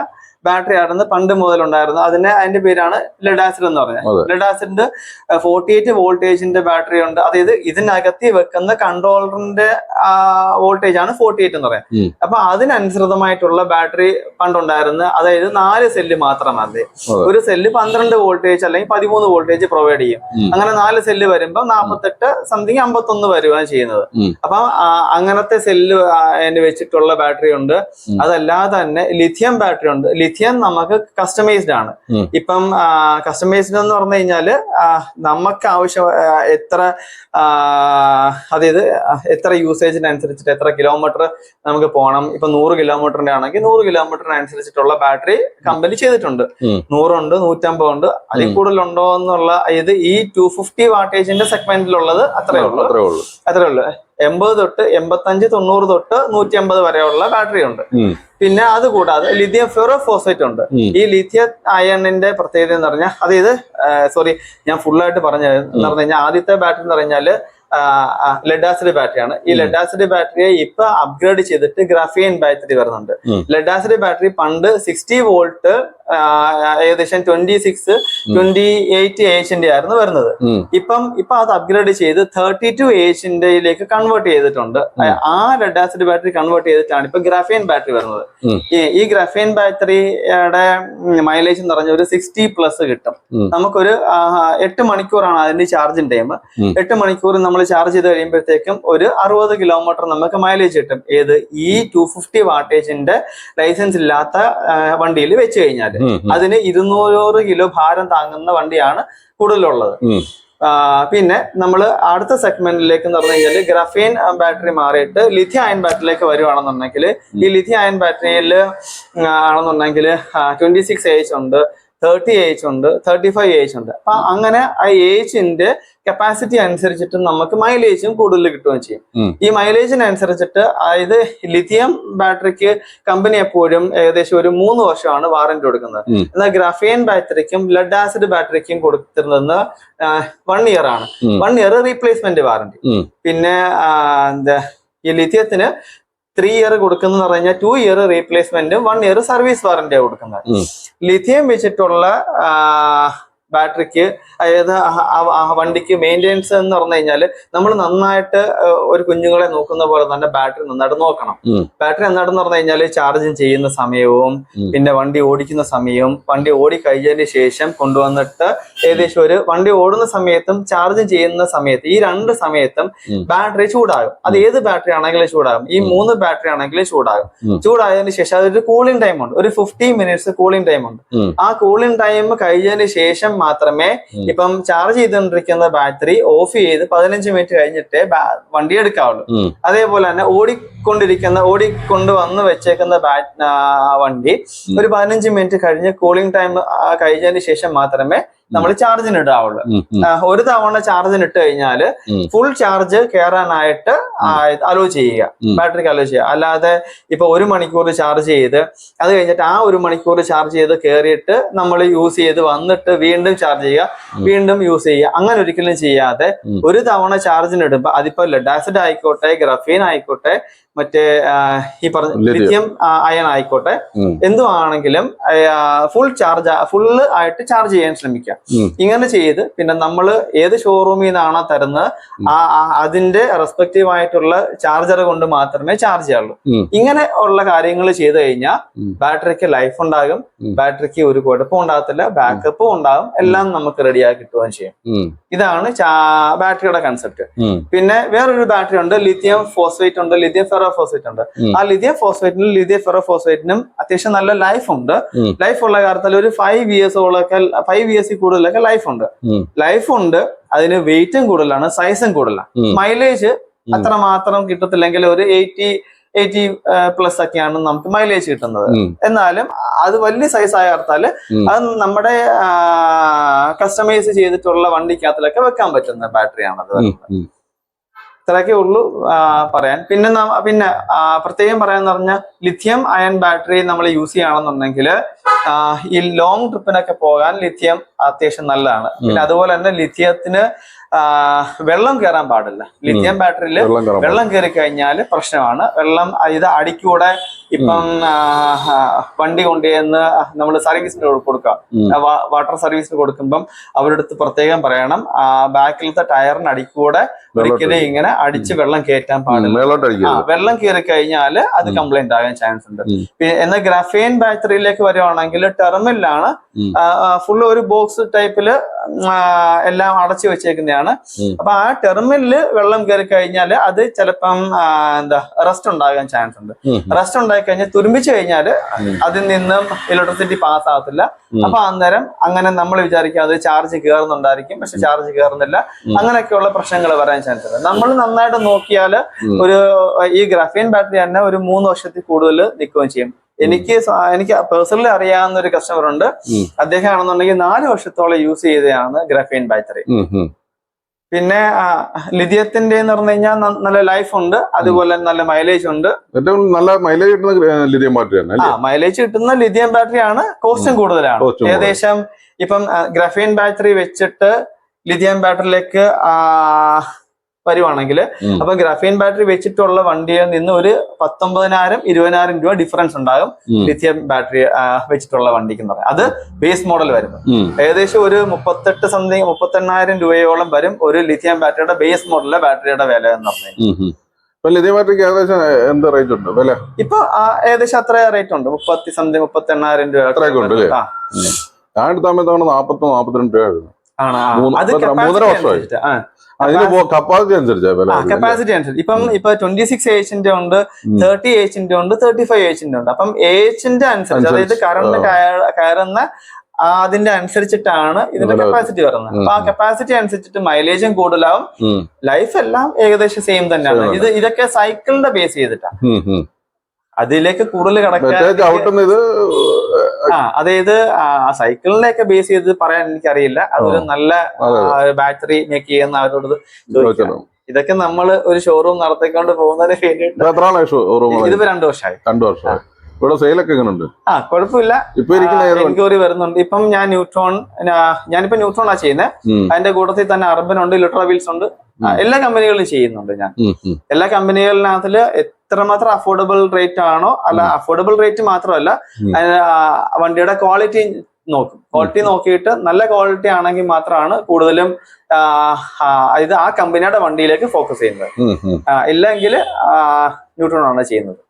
ബാറ്ററി ആയിരുന്നു പണ്ട് മുതൽ ഉണ്ടായിരുന്നു അതിന് അതിന്റെ പേരാണ് ലെഡാസിഡ് എന്ന് പറയുന്നത്. പറഞ്ഞത് ലെഡാസിഡ് ഫോർട്ടി എയ്റ്റ് വോൾട്ടേജിന്റെ ബാറ്ററി ഉണ്ട്. അതായത് ഇതിനകത്തി വെക്കുന്ന കൺട്രോളറിന്റെ വോൾട്ടേജ് ആണ് ഫോർട്ടി എയ്റ്റ് എന്ന്. പറയാം അപ്പൊ അതിനനുസൃതമായിട്ടുള്ള ബാറ്ററി പണ്ടുണ്ടായിരുന്നു അതായത് നാല് സെല്ല് മാത്രം മതി ഒരു സെല്ല് പന്ത്രണ്ട് വോൾട്ടേജ് അല്ലെങ്കിൽ പതിമൂന്ന് വോൾട്ടേജ് പ്രൊവൈഡ് ചെയ്യും. അങ്ങനെ നാല് സെല്ല് വരുമ്പോൾ നാൽപ്പത്തെട്ട് സംതിങ് അമ്പത്തൊന്ന് വരുവാണ് ചെയ്യുന്നത്. അപ്പൊ അങ്ങനത്തെ സെല്ല് വെച്ചിട്ടുള്ള ബാറ്ററി ഉണ്ട്. അതല്ലാതെ തന്നെ ലിഥിയം ബാറ്ററി ഉണ്ട്. ലിഥിയം നമുക്ക് കസ്റ്റമൈസ്ഡ് ആണ്. ഇപ്പം കസ്റ്റമൈസ്ഡ് എന്ന് പറഞ്ഞു കഴിഞ്ഞാൽ നമുക്ക് ആവശ്യം എത്ര അതായത് എത്ര യൂസേജിനനുസരിച്ചിട്ട് എത്ര കിലോമീറ്റർ നമുക്ക് പോകണം ഇപ്പൊ നൂറ് കിലോമീറ്ററിന്റെ ആണെങ്കിൽ നൂറ് കിലോമീറ്ററിനനുസരിച്ചിട്ടുള്ള ബാറ്ററി കമ്പനി ചെയ്തിട്ടുണ്ട്. നൂറുണ്ട് നൂറുണ്ട് നൂറ്റമ്പതുണ്ട്. അതിൽ. കൂടുതലുണ്ടോ എന്നുള്ള ഇത് ഈ ടു ഫിഫ്റ്റി വാട്ടേജിന്റെ സെഗ്മെന്റിലുള്ളത് അത്രേ ഉള്ളൂ. അത്രേ ഉള്ളൂ. അത്രേ ഉള്ളൂ. എൺപത് തൊട്ട് എൺപത്തഞ്ച് തൊണ്ണൂറ് തൊട്ട് നൂറ്റി അമ്പത് വരെയുള്ള ബാറ്ററി ഉണ്ട്. പിന്നെ അത് കൂടാതെ ലിഥിയം ഫെറോ ഫോസൈറ്റ് ഉണ്ട് ഈ ലിഥിയ അയണിന്റെ പ്രത്യേകത എന്ന് പറഞ്ഞാൽ അതായത് സോറി ഞാൻ ഫുള്ളായിട്ട് പറഞ്ഞു പറഞ്ഞു കഴിഞ്ഞാൽ ആദ്യത്തെ ബാറ്ററി എന്ന് പറഞ്ഞാൽ ലെഡ് ആസിഡ് ബാറ്ററിയാണ് ഈ. ലെഡ് ആസിഡ് ബാറ്ററിയെ ഇപ്പൊ അപ്ഗ്രേഡ് ചെയ്തിട്ട് ഗ്രാഫിയൻ ബാറ്ററി വരുന്നുണ്ട്. ലെഡ് ആസിഡ് ബാറ്ററി പണ്ട് സിക്സ്റ്റി വോൾട്ട് ഏകദേശം ട്വന്റി സിക്സ്. ട്വന്റി എയ്റ്റ് എച്ചിന്റെ ആയിരുന്നു വരുന്നത്. ഇപ്പം ഇപ്പൊ അത് അപ്ഗ്രേഡ് ചെയ്ത് തേർട്ടി ടു എച്ചിന്റെയിലേക്ക് കൺവേർട്ട് ചെയ്തിട്ടുണ്ട് ആ ലെഡ് ആസിഡ് ബാറ്ററി കൺവേർട്ട് ചെയ്തിട്ടാണ് ഇപ്പൊ ഗ്രാഫിയൻ ബാറ്ററി വരുന്നത് ഈ- ഗ്രാഫിയൻ ബാറ്ററിയുടെ മൈലേജ് എന്ന് പറഞ്ഞ ഒരു സിക്സ്റ്റി പ്ലസ് കിട്ടും നമുക്കൊരു എട്ട് മണിക്കൂറാണ് അതിന്റെ ചാർജിങ് ടൈം. എട്ട് മണിക്കൂർ നമ്മൾ ചാർജ് ചെയ്ത് കഴിയുമ്പോഴത്തേക്കും ഒരു അറുപത് കിലോമീറ്റർ നമുക്ക് മൈലേജ് കിട്ടും. ഏത്? ഈ ടു ഫിഫ്റ്റി വാട്ടേജിന്റെ ലൈസൻസ് ഇല്ലാത്ത വണ്ടിയിൽ വെച്ച് കഴിഞ്ഞാൽ. അതിന് ഇരുന്നൂറ് കിലോ ഭാരം താങ്ങുന്ന വണ്ടിയാണ് കൂടുതലുള്ളത്. പിന്നെ നമ്മൾ അടുത്ത സെഗ്മെന്റിലേക്ക് എന്ന് പറഞ്ഞു കഴിഞ്ഞാൽ ഗ്രഫീൻ ബാറ്ററി മാറിയിട്ട് ലിഥി അയൺ ബാറ്ററിയിലേക്ക് വരുവാണെന്നുണ്ടെങ്കിൽ ഈ ലിഥി അയൺ ബാറ്ററിയിൽ ആണെന്നുണ്ടെങ്കിൽ ട്വന്റി സിക്സ് ഏജ് ഉണ്ട്. തേർട്ടി ഏജ് ഉണ്ട് തേർട്ടി ഫൈവ് ഏജ് ഉണ്ട് അപ്പൊ അങ്ങനെ ആ ഏജിന്റെ കപ്പാസിറ്റി അനുസരിച്ചിട്ട് നമുക്ക് മൈലേജും കൂടുതൽ കിട്ടുകയും ചെയ്യും. ഈ മൈലേജിനനുസരിച്ചിട്ട് അതായത് ലിഥിയം ബാറ്ററിക്ക് കമ്പനി എപ്പോഴും ഏകദേശം ഒരു മൂന്ന് വർഷമാണ് വാറന്റി കൊടുക്കുന്നത്. എന്നാൽ ഗ്രഫേൻ ബാറ്ററിക്കും ലെഡ് ആസിഡ് ബാറ്ററിക്കും കൊടുത്തിരുന്നത് വൺ ഇയർ ആണ്. വൺ ഇയർ റീപ്ലേസ്മെന്റ് വാറന്റി പിന്നെ എന്താ ഈ ലിഥിയത്തിന് ത്രീ ഇയർ കൊടുക്കുന്ന പറഞ്ഞാൽ ടു ഇയർ റീപ്ലേസ്മെന്റും വൺ ഇയർ സർവീസ് വാറന്റിയാണ് കൊടുക്കുന്നത്. ലിഥിയം വെച്ചിട്ടുള്ള ബാറ്ററിക്ക് അതായത് വണ്ടിക്ക് മെയിന്റെനൻസ് എന്ന് പറഞ്ഞു കഴിഞ്ഞാൽ നമ്മൾ നന്നായിട്ട് ഒരു കുഞ്ഞുങ്ങളെ നോക്കുന്ന പോലെ തന്നെ ബാറ്ററി നന്നായിട്ട് നോക്കണം. ബാറ്ററി എന്നാണെന്ന് പറഞ്ഞു കഴിഞ്ഞാൽ ചാർജിങ് ചെയ്യുന്ന സമയവും പിന്നെ വണ്ടി ഓടിക്കുന്ന സമയവും വണ്ടി ഓടി കഴിഞ്ഞതിന് ശേഷം കൊണ്ടുവന്നിട്ട് ഏകദേശം ഒരു വണ്ടി ഓടുന്ന സമയത്തും ചാർജ് ചെയ്യുന്ന സമയത്ത് ഈ രണ്ട് സമയത്തും ബാറ്ററി ചൂടാകും. അത് ഏത് ബാറ്ററി ആണെങ്കിലും ചൂടാകും. ഈ മൂന്ന് ബാറ്ററി ആണെങ്കിലും ചൂടാകും. ചൂടായതിന് ചൂടായതിനു ശേഷം അതൊരു കൂളിംഗ് ടൈം ഉണ്ട്. ഒരു ഫിഫ്റ്റീൻ മിനിറ്റ്സ് കൂളിംഗ് ടൈം ഉണ്ട്. ആ കൂളിംഗ് ടൈം കഴിഞ്ഞതിന് ശേഷം മാത്രമേ. ഇപ്പം ചാർജ് ചെയ്തുകൊണ്ടിരിക്കുന്ന ബാറ്ററി ഓഫ് ചെയ്ത് പതിനഞ്ച് മിനിറ്റ് കഴിഞ്ഞിട്ട് വണ്ടി എടുക്കാവുള്ളൂ. അതേപോലെ തന്നെ ഓടിക്കൊണ്ടിരിക്കുന്ന ഓടിക്കൊണ്ട് വന്ന് വെച്ചേക്കുന്ന വണ്ടി ഒരു പതിനഞ്ച് മിനിറ്റ് കഴിഞ്ഞ് കൂളിംഗ് ടൈം കഴിഞ്ഞതിന് ശേഷം മാത്രമേ നമ്മൾ ചാർജിന് ഇടാവുള്ളൂ. ഒരു തവണ ചാർജിന് ഇട്ട് കഴിഞ്ഞാൽ ഫുൾ ചാർജ് കയറാനായിട്ട് അലോ ചെയ്യുക. ബാറ്ററിക്ക് അലോ ചെയ്യുക. അല്ലാതെ ഇപ്പൊ ഒരു മണിക്കൂർ ചാർജ് ചെയ്ത് അത് കഴിഞ്ഞിട്ട് ആ ഒരു മണിക്കൂർ ചാർജ് ചെയ്ത് കയറിയിട്ട് നമ്മൾ യൂസ് ചെയ്ത് വന്നിട്ട് വീണ്ടും ചാർജ് ചെയ്യുക വീണ്ടും യൂസ് ചെയ്യുക. അങ്ങനെ ഒരിക്കലും ചെയ്യാതെ ഒരു തവണ ചാർജിന് ഇടുമ്പോ അതിപ്പോ ലെഡ് ആസിഡ് ആയിക്കോട്ടെ ഗ്രഫീൻ ആയിക്കോട്ടെ മറ്റേ ഈ പറഞ്ഞ ലിഥിയം. അയൺ ആയിക്കോട്ടെ. എന്തുവാണെങ്കിലും ഫുൾ ചാർജ് ഫുള്ള് ആയിട്ട് ചാർജ് ചെയ്യാൻ ശ്രമിക്കുക ഇങ്ങനെ ചെയ്ത് പിന്നെ നമ്മൾ ഏത് ഷോറൂമിൽ നിന്നാണോ തരുന്നത് ആ അതിന്റെ റെസ്പെക്റ്റീവ് ആയിട്ടുള്ള ചാർജർ കൊണ്ട് മാത്രമേ ചാർജ് ചെയ്യുള്ളൂ ഇങ്ങനെ ഉള്ള കാര്യങ്ങൾ ചെയ്തു കഴിഞ്ഞാൽ ബാറ്ററിക്ക് ലൈഫ് ഉണ്ടാകും ബാറ്ററിക്ക് ഒരു കുഴപ്പം ഉണ്ടാകത്തില്ല ബാക്കപ്പും ഉണ്ടാകും എല്ലാം നമുക്ക് റെഡിയാക്കി കിട്ടുകയും ചെയ്യും. ഇതാണ് ബാറ്ററിയുടെ കൺസെപ്റ്റ് പിന്നെ വേറൊരു ബാറ്ററി ഉണ്ട് ലിഥിയം ഫോസ്ഫേറ്റ് ഉണ്ട് ലിഥിയം ഫെറോ ഫോസ്ഫേറ്റ് ഉണ്ട്. ആ ലിതിയ ഫോസ്ഫേറ്റിനും ലിതിയ ഫെറോ ഫോസ്ഫേറ്റിനും അത്യാവശ്യം നല്ല ലൈഫ് ഉണ്ട്. ലൈഫ് ഉള്ള കാര്യത്തിൽ ഒരു ഫൈവ് ഇയേഴ്സോളൊക്കെ ഫൈവ് ഇയേഴ്സിൽ കൂടുതലൊക്കെ ലൈഫ് ഉണ്ട്. ലൈഫ് ഉണ്ട് അതിന് വെയിറ്റും കൂടുതലാണ് സൈസും കൂടുതലാണ്. മൈലേജ് അത്ര മാത്രം കിട്ടത്തില്ലെങ്കിൽ ഒരു എയ്റ്റി എയ്റ്റി പ്ലസ് ഒക്കെയാണ് നമുക്ക് മൈലേജ് കിട്ടുന്നത്. എന്നാലും അത് വലിയ സൈസ് ആയ അർത്ഥാൽ അത് നമ്മുടെ കസ്റ്റമൈസ് ചെയ്തിട്ടുള്ള വണ്ടിക്കകത്തിലൊക്കെ വെക്കാൻ പറ്റുന്ന ബാറ്ററിയാണത് ഉം, ഇത്രയൊക്കെ ഉള്ളൂ പറയാൻ. പിന്നെ പിന്നെ പ്രത്യേകം പറയാന്ന് പറഞ്ഞാൽ ലിഥിയം അയൺ ബാറ്ററി നമ്മൾ യൂസ് ചെയ്യുകയാണെന്നുണ്ടെങ്കിൽ ഈ ലോങ് ട്രിപ്പിനൊക്കെ പോകാൻ ലിഥിയം അത്യാവശ്യം നല്ലതാണ്. പിന്നെ അതുപോലെ തന്നെ ലിഥിയത്തിന് വെള്ളം കയറാൻ പാടില്ല. ലിഥിയം ബാറ്ററിയിൽ വെള്ളം കയറി കഴിഞ്ഞാൽ പ്രശ്നമാണ്. വെള്ളം ഇത് അടിക്കൂടെ ഇപ്പം വണ്ടി കൊണ്ടുചെന്ന് നമ്മൾ സർവീസിന് കൊടുക്കാം. ഉം. ആ, വാ- വാട്ടർ സർവീസിന് കൊടുക്കുമ്പം അവരുടെ അടുത്ത് പ്രത്യേകം പറയണം. ആ ബാക്കിലത്തെ ടയറിന് അടിക്കൂടെ ഒരിക്കലും ഇങ്ങനെ അടിച്ച് വെള്ളം കയറ്റാൻ പാടില്ല. വെള്ളം കയറി കഴിഞ്ഞാൽ അത് കംപ്ലൈന്റ് ആകാൻ ചാൻസ് ഉണ്ട്. എന്നാൽ ഗ്രഫേൻ ബാറ്ററിയിലേക്ക് വരുവാണെങ്കിൽ ടെർമിലാണ്. ഫുള്ള് ഒരു ബോക്സ് ടൈപ്പിൽ എല്ലാം അടച്ചു വെച്ചേക്കുന്നതാണ്. അപ്പൊ ആ ടെർമിനിൽ വെള്ളം കയറി കഴിഞ്ഞാൽ അത് ചിലപ്പം എന്താ റെസ്റ്റ് ഉണ്ടാകാൻ ചാൻസ് ഉണ്ട്. റെസ്റ്റ് ഉണ്ടായി കഴിഞ്ഞാൽ തുരുമ്പിച്ചു കഴിഞ്ഞാൽ. അതിൽ നിന്നും ഇലക്ട്രിസിറ്റി പാസ് ആകത്തില്ല. അപ്പൊ അന്നേരം അങ്ങനെ നമ്മൾ വിചാരിക്കും അത് ചാർജ് കയറുന്നുണ്ടായിരിക്കും പക്ഷെ ചാർജ് കയറുന്നില്ല. അങ്ങനെയൊക്കെയുള്ള പ്രശ്നങ്ങൾ വരാൻ ചാൻസ് ഉണ്ട്. നമ്മൾ നന്നായിട്ട് നോക്കിയാൽ ഒരു ഈ ഗ്രാഫീൻ ബാറ്ററി തന്നെ ഒരു മൂന്ന് വർഷത്തിൽ കൂടുതൽ നിൽക്കുകയും ചെയ്യും. എനിക്ക് എനിക്ക് പേഴ്സണലി അറിയാവുന്ന ഒരു കസ്റ്റമർ ഉണ്ട്. അദ്ദേഹം ആണെന്നുണ്ടെങ്കിൽ നാല് വർഷത്തോളം യൂസ് ചെയ്തതാണ് ഗ്രാഫീൻ ബാറ്ററി. പിന്നെ ലിഥിയത്തിന്റെ എന്ന് പറഞ്ഞു കഴിഞ്ഞാൽ നല്ല ലൈഫ് ഉണ്ട്. അതുപോലെ നല്ല മൈലേജ് ഉണ്ട്. ഏറ്റവും നല്ല മൈലേജ് കിട്ടുന്ന ലിഥിയം ബാറ്ററി ആണ് ആ മൈലേജ് കിട്ടുന്ന ലിഥിയം ബാറ്ററി ആണ്. കോസ്റ്റും കൂടുതലാണ്. ഏകദേശം ഇപ്പം ഗ്രഫീൻ ബാറ്ററി വെച്ചിട്ട് ലിഥിയം ബാറ്ററിയിലേക്ക് വരുവാണെങ്കിൽ. അപ്പൊ ഗ്രാഫീൻ ബാറ്ററി വെച്ചിട്ടുള്ള വണ്ടിയിൽ നിന്ന് ഒരു പത്തൊമ്പതിനായിരം ഇരുപതിനായിരം രൂപ ഡിഫറൻസ് ഉണ്ടാകും. ലിഥിയം ബാറ്ററി വെച്ചിട്ടുള്ള വണ്ടിക്ക് എന്ന് പറയാം. അത് ബേസ് മോഡൽ വരുന്നത്. ഏകദേശം ഒരു മുപ്പത്തെട്ട് സംതിങ് മുപ്പത്തെണ്ണായിരം രൂപയോളം വരും ഒരു ലിഥിയം ബാറ്ററിയുടെ ബേസ് മോഡലിലെ ബാറ്ററിയുടെ വില എന്ന് പറഞ്ഞാൽ. ഇപ്പൊ ഏകദേശം എന്ത് റേറ്റ് ഉണ്ട് വില? ഇപ്പൊ ഏകദേശം അത്ര റേറ്റ് ഉണ്ട്. മുപ്പത്തി സംതിങ് മുപ്പത്തി എണ്ണായിരം രൂപ ഞാൻ എടുത്ത സമയത്താണ് നാപ്പത്തി നാപ്പത്തിരണ്ട് രൂപ? മൂന്നര വർഷമായി. കപ്പാസിറ്റി അനുസരിച്ചാ കപ്പാസിറ്റി അനുസരിച്ച്. ഇപ്പം ഇപ്പൊ ട്വന്റി സിക്സ് എച്ചിന്റെ ഉണ്ട്. തേർട്ടി എച്ചിന്റെ ഉണ്ട് തേർട്ടി ഫൈവ് എച്ചിന്റെ ഉണ്ട്. അപ്പം എച്ചിന്റെ അനുസരിച്ച് അതായത് കറണ്ട് കയറുന്ന അതിന്റെ അനുസരിച്ചിട്ടാണ് ഇതിന്റെ കപ്പാസിറ്റി വരുന്നത്. അപ്പൊ ആ കപ്പാസിറ്റി അനുസരിച്ചിട്ട് മൈലേജും കൂടുതലാവും. ലൈഫ് എല്ലാം ഏകദേശം സെയിം തന്നെയാണ്. ഇത് ഇതൊക്കെ സൈക്കിളിന്റെ ബേസ് ചെയ്തിട്ടാണ്. അതിലേക്ക് കൂടുതൽ കണക്ട് ആ അതായത് സൈക്കിളിനെയൊക്കെ ബേസ് ചെയ്ത് പറയാൻ എനിക്കറിയില്ല. അതൊരു നല്ല ബാറ്ററി മേക്ക് ചെയ്യുന്ന അവരോട് ഇതൊക്കെ നമ്മൾ ഒരു ഷോറൂം നടത്തിക്കൊണ്ട് പോകുന്നതിന് വേണ്ടിയിട്ട് ഇതിപ്പോ രണ്ടു വർഷമായി രണ്ടു വർഷം. ഇവിടെ സെയിലൊക്കെ എങ്ങനെയുണ്ട്? ആ കുഴപ്പമില്ല. ഇപ്പൊ എൻക്വയറി വരുന്നുണ്ട്. ഇപ്പം ഞാൻ ന്യൂട്രോൺ ഞാനിപ്പോ ന്യൂട്രോൺ ആ ചെയ്യുന്നത് അതിന്റെ കൂട്ടത്തിൽ തന്നെ അർബൻ ഉണ്ട് ഇലക്ട്രോ വീൽസ് ഉണ്ട്. എല്ലാ കമ്പനികളും ചെയ്യുന്നുണ്ട് ഞാൻ. എല്ലാ കമ്പനികളിനകത്തിൽ എത്രമാത്രം അഫോർഡബിൾ റേറ്റ് ആണോ അല്ല അഫോർഡബിൾ റേറ്റ് മാത്രമല്ല വണ്ടിയുടെ ക്വാളിറ്റി നോക്കും. ക്വാളിറ്റി നോക്കിയിട്ട് നല്ല ക്വാളിറ്റി ആണെങ്കിൽ മാത്രമാണ് കൂടുതലും അതായത് ആ, ഇത് ആ കമ്പനിയുടെ വണ്ടിയിലേക്ക് ഫോക്കസ് ചെയ്യുന്നത്. ഇല്ലെങ്കിൽ ന്യൂട്രോൺ ആണ് ചെയ്യുന്നത്.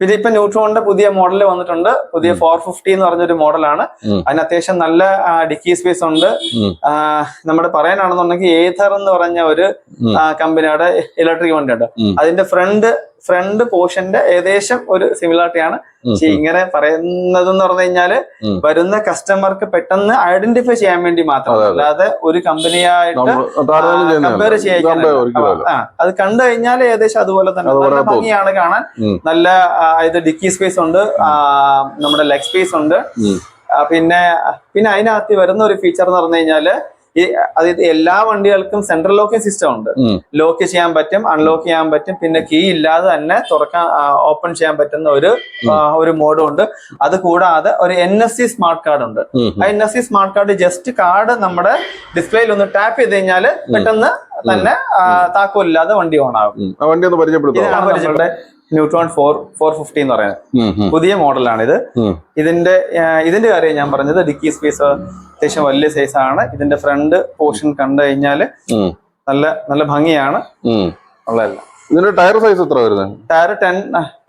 പിന്നെ ഇപ്പൊ ന്യൂട്രോണിന്റെ പുതിയ മോഡൽ വന്നിട്ടുണ്ട്. പുതിയ ഫോർ ഫിഫ്റ്റി എന്ന് പറഞ്ഞൊരു മോഡലാണ്. അതിന് അത്യാവശ്യം നല്ല ഡിക്കി സ്പേസ് ഉണ്ട്. നമ്മുടെ പറയാനാണെന്നുണ്ടെങ്കിൽ ഏഥർ എന്ന് പറഞ്ഞ ഒരു. കമ്പനിയുടെ ഇലക്ട്രിക് വണ്ടി ഉണ്ട് അതിന്റെ ഫ്രണ്ട് ഫ്രണ്ട് പോർഷന്റെ ഏകദേശം ഒരു സിമിലാരിറ്റിയാണ് ആണ് പക്ഷെ ഇങ്ങനെ പറയുന്നത് എന്ന് പറഞ്ഞു കഴിഞ്ഞാൽ വരുന്ന കസ്റ്റമർക്ക് പെട്ടെന്ന് ഐഡന്റിഫൈ ചെയ്യാൻ വേണ്ടി മാത്രം. അല്ലാതെ ഒരു കമ്പനിയായിട്ട് കമ്പയർ ചെയ്യാൻ അത് കണ്ടു കഴിഞ്ഞാൽ ഏകദേശം അതുപോലെ തന്നെ. നല്ല. ഭംഗിയാണ് കാണാൻ. നല്ല അതായത് ഇത് ഡിക്കി സ്പേസ് ഉണ്ട്. നമ്മുടെ ലെഗ് സ്പേസ് ഉണ്ട്. പിന്നെ പിന്നെ അതിനകത്ത് വരുന്ന ഒരു ഫീച്ചർ എന്ന് പറഞ്ഞു കഴിഞ്ഞാൽ ഈ അതായത് എല്ലാ വണ്ടികൾക്കും സെൻട്രൽ ലോക്കിംഗ് സിസ്റ്റം ഉണ്ട്. ലോക്ക് ചെയ്യാൻ പറ്റും അൺലോക്ക് ചെയ്യാൻ പറ്റും പിന്നെ കീ ഇല്ലാതെ തന്നെ തുറക്കാൻ ഓപ്പൺ ചെയ്യാൻ പറ്റുന്ന ഒരു ഒരു മോഡും ഉണ്ട്. അത് കൂടാതെ ഒരു N S C smart card ഉണ്ട്. ആ N S C smart card just card നമ്മുടെ ഡിസ്പ്ലേയിൽ ഒന്ന് ടാപ്പ് ചെയ്ത് കഴിഞ്ഞാൽ പെട്ടെന്ന് തന്നെ താക്കോലില്ലാതെ വണ്ടി ഓൺ ആകും. ആ വണ്ടി ഒന്ന് പരിചയപ്പെടുത്താം? നമ്മുടെ ന്യൂട്രോൺ ഫോർ ഫോർ ഫിഫ്റ്റി എന്ന് പറയുന്നത്. പുതിയ മോഡലാണ് ഇത് ഇതിന്റെ ഇതിന്റെ കാര്യം ഞാൻ പറഞ്ഞത് ഡിക്കി സ്പേസ് അത്യാവശ്യം വലിയ സൈസ് ആണ്. ഇതിന്റെ ഫ്രണ്ട് പോർഷൻ കണ്ടു കഴിഞ്ഞാൽ നല്ല നല്ല ഭംഗിയാണ്. ഉള്ളതല്ല. ഇതിന്റെ ടയർ സൈസ് എത്ര വരുന്നത് ടയർ ടെൻ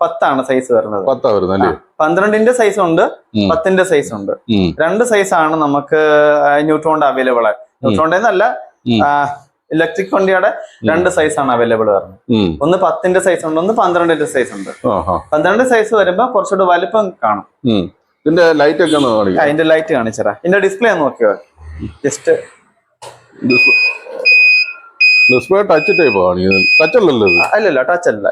പത്താണ് സൈസ് വരുന്നത്. പത്താ വരുന്നത് പന്ത്രണ്ടിന്റെ സൈസ് ഉണ്ട്. പത്തിന്റെ സൈസ് ഉണ്ട്. രണ്ട് സൈസ് ആണ് നമുക്ക് ന്യൂട്രോണിന്റെ അവൈലബിൾ ന്യൂട്രോണിന്റെ അല്ല. ഇലക്ട്രിക് വണ്ടിയുടെ രണ്ട് സൈസ് ആണ് അവൈലബിൾ ഉം. ഒന്ന് പത്തിന്റെ സൈസ് ഉണ്ട് ഒന്ന് പന്ത്രണ്ടിന്റെ സൈസ് ഉണ്ട്. പന്ത്രണ്ട് സൈസ് വരുമ്പോ കുറച്ചുകൂടെ വലുപ്പം കാണും. ഇതിന്റെ ലൈറ്റ് ഒക്കെ അതിന്റെ ലൈറ്റ് കാണിച്ചറാ ഇതിന്റെ ഡിസ്പ്ലേ നോക്കിയോ? Just display touch type touch അല്ലല്ലോ അല്ലല്ല ടച്ച് അല്ല.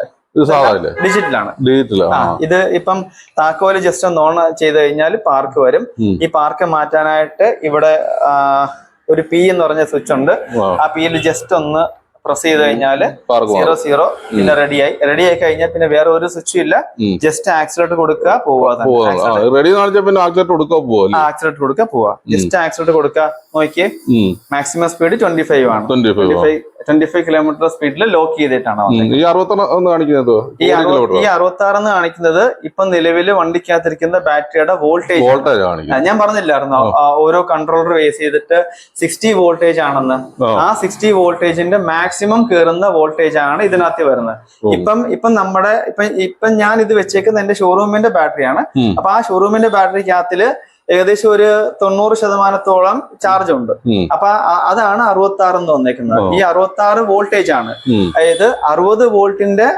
ഡിജിറ്റലാണ് ഡിജിറ്റൽ ആണ്. ഇത് ഇപ്പം താക്കോൽ ജസ്റ്റ് ഒന്ന് ഓൺ ചെയ്ത് കഴിഞ്ഞാൽ പാർക്ക് വരും. ഈ പാർക്ക് മാറ്റാനായിട്ട് ഇവിടെ ഒരു പി എന്ന് പറഞ്ഞ സ്വിച്ച് ഉണ്ട്. ആ പിയിൽ ജസ്റ്റ് ഒന്ന് പ്രസ് ചെയ്ത് കഴിഞ്ഞാൽ സീറോ സീറോ പിന്നെ റെഡിയായി ആയി. റെഡി ആയി കഴിഞ്ഞാൽ പിന്നെ വേറെ ഒരു സ്വിച്ചും ഇല്ല. ജസ്റ്റ് ആക്സിലേറ്റർ കൊടുക്കുക പോവുക പോവാ റെഡി പിന്നെ ആക്സിലേറ്റർ കൊടുക്കാൻ പോവല്ലേ ആക്സിലേറ്റർ കൊടുക്കുക പോവാ ജസ്റ്റ് ആക്സിലേറ്റർ കൊടുക്കുക. നോക്കിയേ. മാക്സിമം സ്പീഡ് ട്വന്റി ഫൈവ് ആണ്. Twenty five twenty five kilometre സ്പീഡിൽ ലോക്ക് ചെയ്തിട്ടാണ് ഈ അറുപത്തി ആറെന്ന് കാണിക്കുന്നത്? ഇപ്പൊ നിലവിൽ വണ്ടിക്കകത്തിരിക്കുന്ന ബാറ്ററിയുടെ വോൾട്ടേജ് വോൾട്ടേജ് ഞാൻ പറഞ്ഞില്ലായിരുന്നു. ഓരോ കൺട്രോളർ ബേസ് ചെയ്തിട്ട് സിക്സ്റ്റി വോൾട്ടേജ് ആണെന്ന്. ആ. സിക്സ്റ്റി വോൾട്ടേജിന്റെ മാക്സിമം കയറുന്ന വോൾട്ടേജ് ആണ് ഇതിനകത്ത് വരുന്നത്. ഇപ്പം ഇപ്പം നമ്മുടെ ഇപ്പം ഇപ്പം ഞാൻ ഇത് വെച്ചേക്കുന്ന എന്റെ ഷോറൂമിന്റെ ബാറ്ററിയാണ്. അപ്പൊ ആ ഷോറൂമിന്റെ ബാറ്ററിക്കകത്തിൽ ഏകദേശം ഒരു തൊണ്ണൂറ് ശതമാനത്തോളം ചാർജ് ഉണ്ട്. അപ്പൊ അതാണ് അറുപത്തി ആറ് എന്ന് വന്നേക്കുന്നത്. ഈ അറുപത്തി ആറ് വോൾട്ടേജ് ആണ് അതായത് അറുപത് വോൾട്ടിന്റെ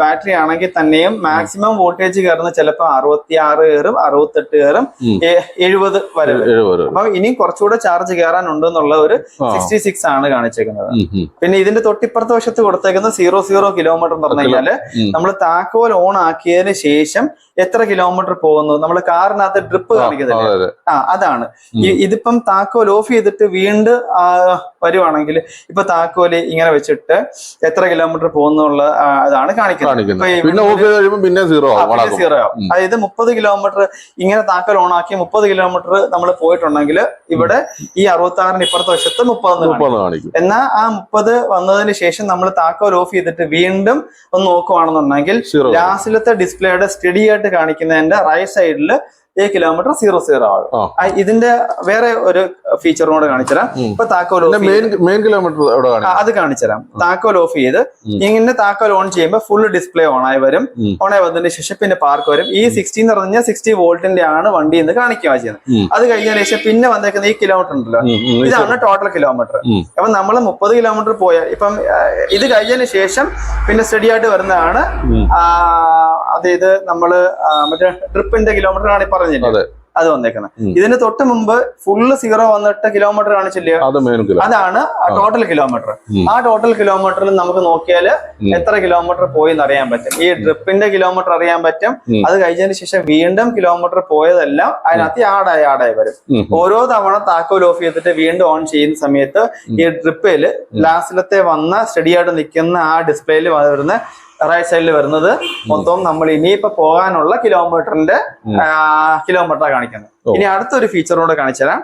ബാറ്ററി ആണെങ്കിൽ തന്നെയും മാക്സിമം വോൾട്ടേജ് കയറുന്ന ചിലപ്പോൾ അറുപത്തി ആറ് കയറും അറുപത്തെട്ട് കയറും എഴുപത് വരെ അപ്പൊ ഇനിയും കുറച്ചുകൂടെ ചാർജ് കയറാനുണ്ട് എന്നുള്ള ഒരു. സിക്സ്റ്റി സിക്സ് ആണ് കാണിച്ചേക്കുന്നത്. പിന്നെ ഇതിന്റെ തൊട്ടിപ്പുറത്തെ വശത്ത് കൊടുത്തേക്കുന്ന സീറോ സീറോ കിലോമീറ്റർ എന്ന് പറഞ്ഞു കഴിഞ്ഞാൽ. നമ്മൾ താക്കോൽ ഓൺ ആക്കിയതിന് ശേഷം എത്ര കിലോമീറ്റർ പോകുന്നു? നമ്മൾ കാറിനകത്ത് ഡ്രിപ്പ് കാണിക്കുന്നില്ല? ആ അതാണ്. ഇതിപ്പം താക്കോൽ ഓഫ് ചെയ്തിട്ട് വീണ്ടും വരുവാണെങ്കിൽ ഇപ്പൊ താക്കോൽ ഇങ്ങനെ വെച്ചിട്ട് എത്ര കിലോമീറ്റർ പോകുന്നുള്ള അതാണ് കാണിക്കുന്നത്. പിന്നെ ഓഫ് ചെയ്ത് കഴിയുമ്പോൾ പിന്നെ സീറോ ആവും. അതായത് മുപ്പത് കിലോമീറ്റർ ഇങ്ങനെ താക്കോൽ ഓൺ ആക്കി മുപ്പത് കിലോമീറ്റർ നമ്മൾ പോയിട്ടുണ്ടെങ്കിൽ ഇവിടെ ഈ അറുപത്തി ആറിന് ഇപ്പുറത്തെ വശത്ത് മുപ്പത് കാണിക്കും. എന്നാൽ ആ മുപ്പത് വന്നതിന് ശേഷം നമ്മൾ താക്കോൽ ഓഫ് ചെയ്തിട്ട് വീണ്ടും ഒന്ന് നോക്കുവാണെന്നുണ്ടെങ്കിൽ സീറോ ലാസ്റ്റിലത്തെ ഡിസ്പ്ലേയുടെ സ്റ്റഡി ആയിട്ട് കാണിക്കുന്നതിന്റെ റൈറ്റ് സൈഡിൽ ഈ കിലോമീറ്റർ സീറോ സീറോ ആകും ആ. ആ, ഇതിന്റെ വേറെ ഒരു ഫീച്ചറും കൂടെ കാണിച്ചുതരാം. ഇപ്പൊ താക്കോൽ ഓഫ് മെയിൻ മെയിൻ കിലോമീറ്റർ അത് കാണിച്ചുതരാം. താക്കോൽ ഓഫ് ചെയ്ത്. ഇങ്ങനെ താക്കോൽ ഓൺ ചെയ്യുമ്പോൾ ഫുൾ ഡിസ്പ്ലേ ഓൺ ആയി വരും. ഓൺ ആയി വന്നതിന് ശേഷം പിന്നെ പാർക്ക് വരും. ഈ സിക്സ്റ്റി എന്ന് പറഞ്ഞാൽ സിക്സ്റ്റി വോൾട്ടിന്റെ ആണ് വണ്ടി എന്ന് കാണിക്കുക ചെയ്യുന്നത്. അത് കഴിഞ്ഞതിന് ശേഷം പിന്നെ വന്നേക്കുന്ന ഈ കിലോമീറ്റർ ഉണ്ടല്ലോ. ഇതാണ് ടോട്ടൽ കിലോമീറ്റർ. അപ്പൊ നമ്മൾ മുപ്പത് കിലോമീറ്റർ പോയാൽ ഇപ്പം ഇത് കഴിഞ്ഞതിന് ശേഷം പിന്നെ സ്റ്റഡി ആയിട്ട് വരുന്നതാണ്. അതായത് നമ്മൾ മറ്റേ ട്രിപ്പിന്റെ കിലോമീറ്റർ ആണ് ഈ പറഞ്ഞില്ലേ? അതെ. വന്നേക്കുന്നത്. ഇതിന് തൊട്ട് മുമ്പ് ഫുള്ള് സീറോ വന്നിട്ട് കിലോമീറ്റർ കാണിച്ചില്ലേ അതാണ് ടോട്ടൽ കിലോമീറ്റർ ആ ടോട്ടൽ കിലോമീറ്ററിൽ നമുക്ക് നോക്കിയാൽ എത്ര കിലോമീറ്റർ പോയി എന്ന് അറിയാൻ പറ്റും. ഈ ട്രിപ്പിന്റെ കിലോമീറ്റർ അറിയാൻ പറ്റും. അത് കഴിഞ്ഞതിന് ശേഷം വീണ്ടും കിലോമീറ്റർ പോയതെല്ലാം അതിനകത്ത് ആടായി ആടായി വരും. ഓരോ തവണ താക്കോൽ ഓഫ് ചെയ്തിട്ട് വീണ്ടും ഓൺ ചെയ്യുന്ന സമയത്ത് ഈ ട്രിപ്പിൽ ലാസ്റ്റിലത്തെ വന്ന സ്റ്റഡി ആയിട്ട് നിൽക്കുന്ന ആ ഡിസ്പ്ലേയിൽ വരുന്ന റൈറ്റ് സൈഡിൽ വരുന്നത് മൊത്തം നമ്മൾ ഇനിയിപ്പോ പോകാനുള്ള കിലോമീറ്ററിന്റെ കിലോമീറ്ററാണ് കാണിക്കുന്നത്. ഇനി അടുത്തൊരു ഫീച്ചർ കൂടെ കാണിച്ചു തരാം.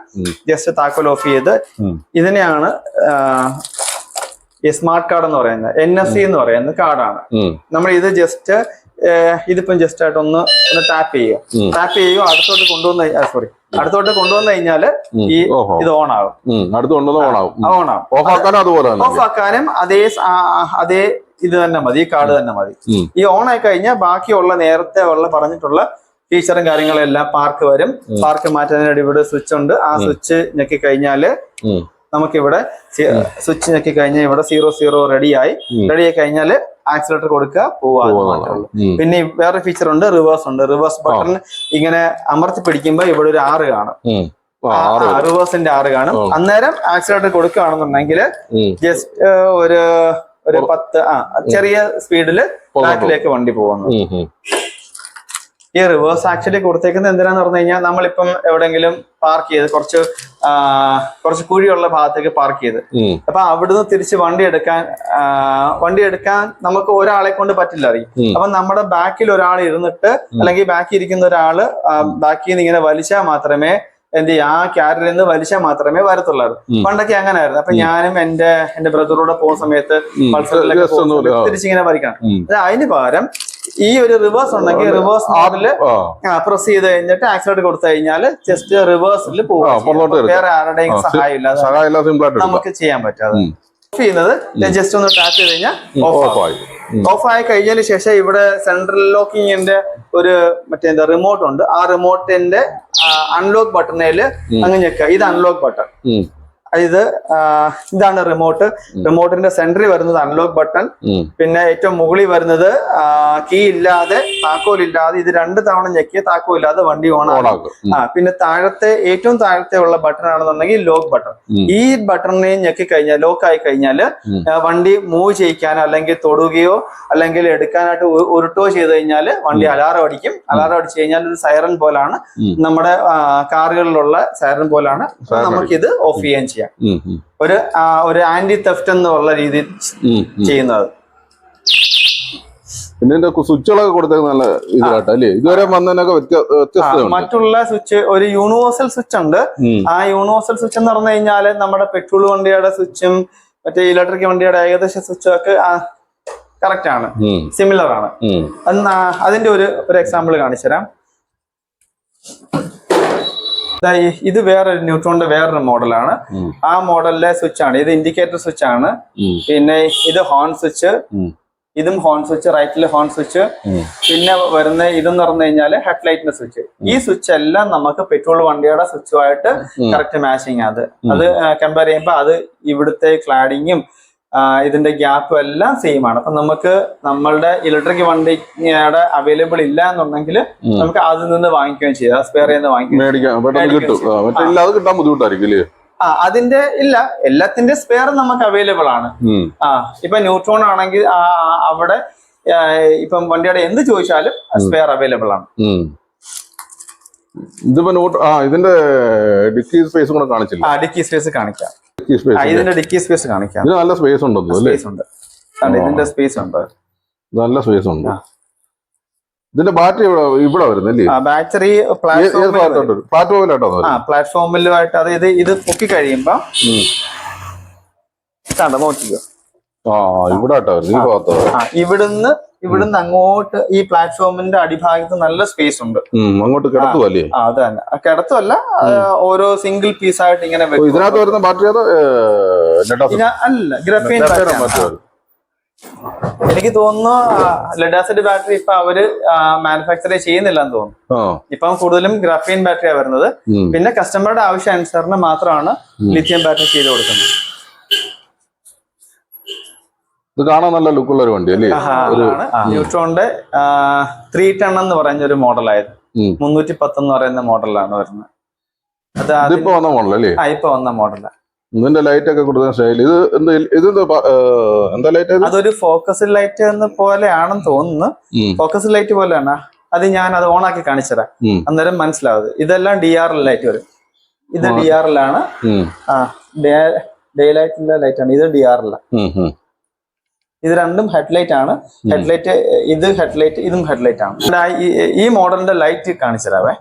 ജസ്റ്റ് താക്കോൽ ഓഫ് ചെയ്ത്. ഇതിനെയാണ് ഈ സ്മാർട്ട് കാർഡ് എന്ന് പറയുന്നത്. എൻ എസ് സി എന്ന് പറയുന്ന കാർഡാണ് നമ്മൾ ഇത് ജസ്റ്റ് ഇതിപ്പം ജസ്റ്റ് ആയിട്ട് ഒന്ന് ഒന്ന് ടാപ്പ് ചെയ്യുക. ടാപ്പ് ചെയ്യുക അടുത്തോട്ട് കൊണ്ടുവന്ന് സോറി അടുത്തോട്ട് കൊണ്ടുവന്നു കഴിഞ്ഞാൽ ഈ ഇത് ഓൺ ആകും ഓൺ ആകും ഓഫ് ആക്കാനും അതേ അതേ ഇത് തന്നെ മതി ഈ കാർഡ് തന്നെ മതി. ഈ ഓൺ ആയി കഴിഞ്ഞാൽ ബാക്കിയുള്ള നേരത്തെ ഉള്ള പറഞ്ഞിട്ടുള്ള ഫീച്ചറും കാര്യങ്ങളെല്ലാം പാർക്ക് വരും. പാർക്ക് മാറ്റുന്നതിന് ഇവിടെ സ്വിച്ച് ഉണ്ട്. ആ സ്വിച്ച് ഞെക്കി കഴിഞ്ഞാൽ. നമുക്കിവിടെ സ്വിച്ച് ഞെക്കി കഴിഞ്ഞാൽ ഇവിടെ സീറോ സീറോ റെഡിയായി റെഡിയായി കഴിഞ്ഞാൽ റെഡി ആയി കഴിഞ്ഞാൽ ആക്സിലേറ്റർ കൊടുക്കുക പോവാ. പിന്നെ വേറെ ഫീച്ചർ ഉണ്ട് റിവേഴ്സ് ഉണ്ട്. റിവേഴ്സ് ബട്ടൺ ഇങ്ങനെ അമർത്തി പിടിക്കുമ്പോൾ ഇവിടെ ഒരു ആറ് കാണും. റിവേഴ്സിന്റെ ആറ് കാണും. അന്നേരം ആക്സിലേറ്റർ കൊടുക്കുകയാണെന്നുണ്ടെങ്കിൽ ജസ്റ്റ് ഒരു ഒരു പത്ത് ആ ചെറിയ സ്പീഡിൽ ട്രാക്കിലേക്ക് ബാക്കിലേക്ക് വണ്ടി പോകുന്നു. ഈ റിവേഴ്സ് ആക്ച്വലി കൊടുത്തേക്കുന്നത് എന്തിനാന്ന് പറഞ്ഞു കഴിഞ്ഞാൽ നമ്മളിപ്പം എവിടെങ്കിലും പാർക്ക് ചെയ്ത് കുറച്ച് കുറച്ച് കുഴിയുള്ള ഭാഗത്തേക്ക് പാർക്ക് ചെയ്ത്. അപ്പൊ അവിടുന്ന് തിരിച്ച് വണ്ടി എടുക്കാൻ വണ്ടി എടുക്കാൻ നമുക്ക് ഒരാളെ കൊണ്ട് പറ്റില്ല അറിയും. അപ്പൊ നമ്മുടെ ബാക്കിൽ ഒരാൾ ഇരുന്നിട്ട് അല്ലെങ്കിൽ ബാക്കി ഇരിക്കുന്ന ഒരാൾ ബാക്കിൽ നിന്ന് ഇങ്ങനെ വലിച്ചാൽ മാത്രമേ എന്ത് ചെയ്യും? ആ ക്യാരറ്റിൽ നിന്ന് വലിച്ച മാത്രമേ വരത്തുള്ളായിരുന്നു. പണ്ടൊക്കെ അങ്ങനെ ആയിരുന്നു അപ്പൊ ഞാനും എന്റെ എന്റെ ബ്രദറൂടെ പോകുന്ന സമയത്ത്. തിരിച്ചിങ്ങനെ വരയ്ക്കണം. അതിന് പകരം ഈ ഒരു റിവേഴ്സ് ഉണ്ടെങ്കിൽ റിവേഴ്സ് മോഡൽ പ്രസ് ചെയ്ത് കഴിഞ്ഞിട്ട് ആക്സിഡന്റ് കൊടുത്തു കഴിഞ്ഞാൽ ജസ്റ്റ് റിവേഴ്സിൽ പോകും വേറെ ആരുടെയും സഹായമില്ല നമുക്ക് ചെയ്യാൻ പറ്റാതെ. ഓഫ് ചെയ്യുന്നത് ജസ്റ്റ് ഒന്ന് ടാപ്പ് ചെയ്ത് കഴിഞ്ഞാൽ ഓഫ് ഓഫ് ആയി. ഓഫ് ആയി കഴിഞ്ഞതിന് ശേഷം ഇവിടെ സെൻട്രൽ ലോക്കിങ്ങിന്റെ ഒരു മറ്റേ എന്താ റിമോട്ട് ഉണ്ട്. ആ റിമോട്ടിന്റെ അൺലോക്ക് ബട്ടണിൽ അങ്ങ് ഞെക്കുക. ഇത് അൺലോക്ക് ബട്ടൺ. ഇത് ഇതാണ് റിമോട്ട് റിമോട്ടിന്റെ സെന്ററിൽ വരുന്നത് അൺലോക്ക് ബട്ടൺ പിന്നെ ഏറ്റവും മുകളിൽ വരുന്നത് കീ ഇല്ലാതെ താക്കോൽ ഇല്ലാതെ ഇത് രണ്ട് തവണ ഞെക്കിയ താക്കോൽ ഇല്ലാതെ വണ്ടി ഓൺ ആകും ആ പിന്നെ താഴത്തെ ഏറ്റവും താഴത്തെ ഉള്ള ബട്ടൺ ആണെന്നുണ്ടെങ്കിൽ ലോക്ക് ബട്ടൺ ഈ ബട്ടണിനെ ഞെക്കി കഴിഞ്ഞാൽ ലോക്ക് ആയി കഴിഞ്ഞാൽ വണ്ടി മൂവ് ചെയ്യിക്കാനോ അല്ലെങ്കിൽ തൊടുകയോ അല്ലെങ്കിൽ എടുക്കാനായിട്ട് ഉരുട്ടോ ഉരുട്ടുകയോ ചെയ്ത് കഴിഞ്ഞാൽ വണ്ടി അലാറം അടിക്കും. അലാറം അടിച്ചു കഴിഞ്ഞാൽ ഒരു സൈറൻ പോലാണ്. നമ്മുടെ കാറുകളിലുള്ള സൈറൻ പോലാണ്. നമുക്ക് നമുക്കിത് ഓഫ് ചെയ്യാൻ ചെയ്യാം. ഉം. ഒരു ഒരു ആന്റി തെഫ്റ്റ് എന്നുള്ള രീതിയിൽ. ചെയ്യുന്നത്. പിന്നെ സ്വിച്ചുകളൊക്കെ കൊടുത്തേക്ക് നല്ല ഇതിലായിട്ട് അല്ലേ? ഇതുവരെ വന്നതിനൊക്കെ വ്യത്യ- ആ, വ്യത്യസ്തമുണ്ട്. മറ്റുള്ള സ്വിച്ച് ഒരു യൂണിവേഴ്സൽ സ്വിച്ച് ഉണ്ട്. ആ യൂണിവേഴ്സൽ സ്വിച്ച് എന്ന് പറഞ്ഞു കഴിഞ്ഞാൽ നമ്മുടെ പെട്രോൾ വണ്ടിയുടെ സ്വിച്ചും മറ്റേ ഇലക്ട്രിക് വണ്ടിയുടെ ഏകദേശ സ്വിച്ചും ഒക്കെ കറക്റ്റ് ആണ്. സിമിലർ ആണ്. അതിന്റെ ഒരു ഒരു എക്സാമ്പിൾ കാണിച്ചുതരാം. ദാ ഈ- ഇത് വേറൊരു ന്യൂട്രോണിന്റെ വേറൊരു മോഡലാണ്. ആ മോഡലിലെ സ്വിച്ച് ആണ് ഇത് ഇൻഡിക്കേറ്റർ സ്വിച്ച് ആണ് പിന്നെ ഇത് ഹോൺ സ്വിച്ച്. ഇതും ഹോൺ സ്വിച്ച് റൈറ്റിൽ ഹോൺ സ്വിച്ച്. പിന്നെ വരുന്ന ഇതെന്ന് പറഞ്ഞു കഴിഞ്ഞാൽ ഹെഡ്ലൈറ്റിന്റെ സ്വിച്ച്. ഈ സ്വിച്ച് എല്ലാം നമുക്ക് പെട്രോൾ വണ്ടിയുടെ സ്വിച്ചുമായിട്ട്. കറക്റ്റ് മാച്ചിങ് അത്. അത് കമ്പയർ ചെയ്യുമ്പോൾ അത് ഇവിടുത്തെ ക്ലാഡിങ്ങും ഇതിന്റെ ഗ്യാപ്പ് എല്ലാം സെയിം ആണ്. അപ്പൊ നമുക്ക് നമ്മളുടെ ഇലക്ട്രിക് വണ്ടിയുടെ അവൈലബിൾ ഇല്ല എന്നുണ്ടെങ്കിൽ. നമുക്ക് അതിൽ നിന്ന് വാങ്ങിക്കുകയും ചെയ്യാം. സ്പെയർ മേടിക്കാൻ കിട്ടും. ആ, ബുദ്ധിമുട്ടായിരിക്കും അതിന്റെ ഇല്ല. എല്ലാത്തിന്റെ സ്പെയർ നമുക്ക് അവൈലബിൾ ആണ്. ആ ഇപ്പൊ ന്യൂട്രോൺ ആണെങ്കിൽ അവിടെ ഇപ്പം വണ്ടിയുടെ എന്ത് ചോദിച്ചാലും സ്പെയർ അവൈലബിൾ ആണ്. ഇതിപ്പോ നോട്ട് ആ ഇതിന്റെ ഡിക്കി സ്പേസ് കൂടെ കാണിച്ചില്ല? ആ ഡിക്കി സ്പേസ് കാണിക്കാം. ഡിക്കി സ്പേസ് ഇതിന്റെ ഡിക്കി സ്പേസ് കാണിക്കാം. ഇതിന് നല്ല സ്പേസ് ഉണ്ടെന്ന് അല്ലേ സ്പേസ് ഉണ്ട്. കണ്ടോ, ഇതിന്റെ സ്പേസ് ഉണ്ട്. നല്ല സ്പേസ് ഉണ്ട്. ഇതിന്റെ ബാറ്ററി ഇവിടെ ഇവിടെ വരുന്നല്ലേ ആ ബാറ്ററി പ്ലാറ്റ്ഫോമിൽ പ്ലാറ്റ്ഫോമിലായിട്ടോ പ്ലാറ്റ്ഫോമിലുമായിട്ട് അതായത് ഇത് പൊക്കി കഴിയുമ്പോ കണ്ടോ നോക്കിക്കോ. ആ ഇവിടെ ഇവിടുന്ന് ഇവിടുന്ന് അങ്ങോട്ട് ഈ പ്ലാറ്റ്ഫോമിന്റെ അടിഭാഗത്ത് നല്ല സ്പേസ് ഉണ്ട്. അങ്ങോട്ട് കിടത്തു അല്ലേ? ആ അത് തന്നെ. കിടത്തുമല്ല ഓരോ സിംഗിൾ പീസ് ആയിട്ട് ഇങ്ങനെ. ഇതിനകത്ത് വരുന്ന ബാറ്ററി അല്ല ഗ്രഫീൻ എനിക്ക് തോന്നുന്നു ലെഡാസിഡ് ബാറ്ററി ഇപ്പൊ അവർ മാനുഫാക്ചർ ചെയ്യുന്നില്ല എന്ന് തോന്നുന്നു. ഇപ്പം കൂടുതലും ഗ്രഫീൻ ബാറ്ററിയാണ് വരുന്നത്. പിന്നെ കസ്റ്റമറുടെ ആവശ്യം അനുസരണം മാത്രമാണ് ലിഥിയം ബാറ്ററി ചെയ്ത് കൊടുക്കുന്നത്. ഇത് കാണാൻ നല്ല ലുക്കുള്ള ഒരു വണ്ടി അല്ലേ? ന്യൂട്രോണിന്റെ ത്രീ ടൺ എന്ന് പറയുന്ന ഒരു മോഡലായത്. ഉം. മുന്നൂറ്റി പത്ത് എന്ന് പറയുന്ന മോഡലാണ് വരുന്നത്. അത് ഇപ്പൊ വന്ന മോഡൽ അല്ലേ ആ ഇപ്പൊ വന്ന മോഡലാണ് ഇതിന്റെ ലൈറ്റ് ഒക്കെ കൊടുത്ത സ്റ്റൈൽ ഇത് എന്ത് ഇത് എന്താ ലൈറ്റ് അതൊരു ഫോക്കസ് ലൈറ്റ് എന്ന പോലെയാണെന്ന് തോന്നുന്നു. ഫോക്കസ് ലൈറ്റ് പോലെയാണ്. അത് ഞാൻ അത് ഓണാക്കി കാണിച്ചുതരാം കാണിച്ചതാ അന്നേരം മനസ്സിലാവും ഇതെല്ലാം ഡി ആർ എൽ ലൈറ്റ് വരും. ഇത്. ഡി ആർ എൽ ആണ്. ആ ഡേ ലൈറ്റിന്റെ ലൈറ്റ് ആണ്. ഇത് ഡി ആർ എൽ. ഇത് രണ്ടും ഹെഡ്ലൈറ്റ് ആണ്. ഹെഡ്ലൈറ്റ് ഇത് ഹെഡ്ലൈറ്റ് ഇതും ഹെഡ്ലൈറ്റ് ആണ്. ഈ- മോഡലിന്റെ ലൈറ്റ് കാണിച്ചു തരാവേ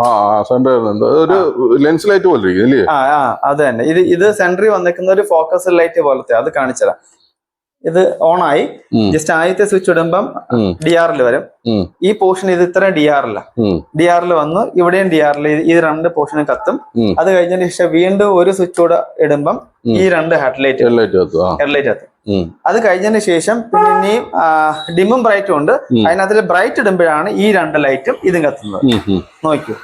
ആ ആ സെന്റർ ഒരു ലെൻസ് ലൈറ്റ് പോലെ ആ ആ അത് തന്നെ. ഇത് ഇത് സെന്ററിൽ വന്നിരിക്കുന്ന ഒരു ഫോക്കസ് ലൈറ്റ് പോലത്തെ അത് കാണിച്ചു തരാം ഇത് ഓൺ ആയി. ജസ്റ്റ് ആദ്യത്തെ സ്വിച്ച് ഇടുമ്പം. ഡി ആറിൽ വരും. ഈ പോർഷൻ ഇത് ഇത്ര ഡി ആറില്ല. ഡി ആറിൽ വന്നു ഇവിടെയും ഡി ആറിൽ ഈ രണ്ട് പോർഷനും കത്തും. അത് കഴിഞ്ഞതിന് ശേഷം വീണ്ടും ഒരു സ്വിച്ച് കൂടെ ഇടുമ്പം ഈ രണ്ട് ഹെഡ്ലൈറ്റ് ലൈറ്റ് ഹെഡ്ലൈറ്റ് കത്തും. അത് കഴിഞ്ഞതിന് ശേഷം പിന്നെ ഇനിയും ഡിമും ബ്രൈറ്റും ഉണ്ട്. അതിനകത്തിൽ ബ്രൈറ്റ് ഇടുമ്പോഴാണ് ഈ രണ്ട് ലൈറ്റും ഇതും കത്തുന്നത്. നോക്കൂ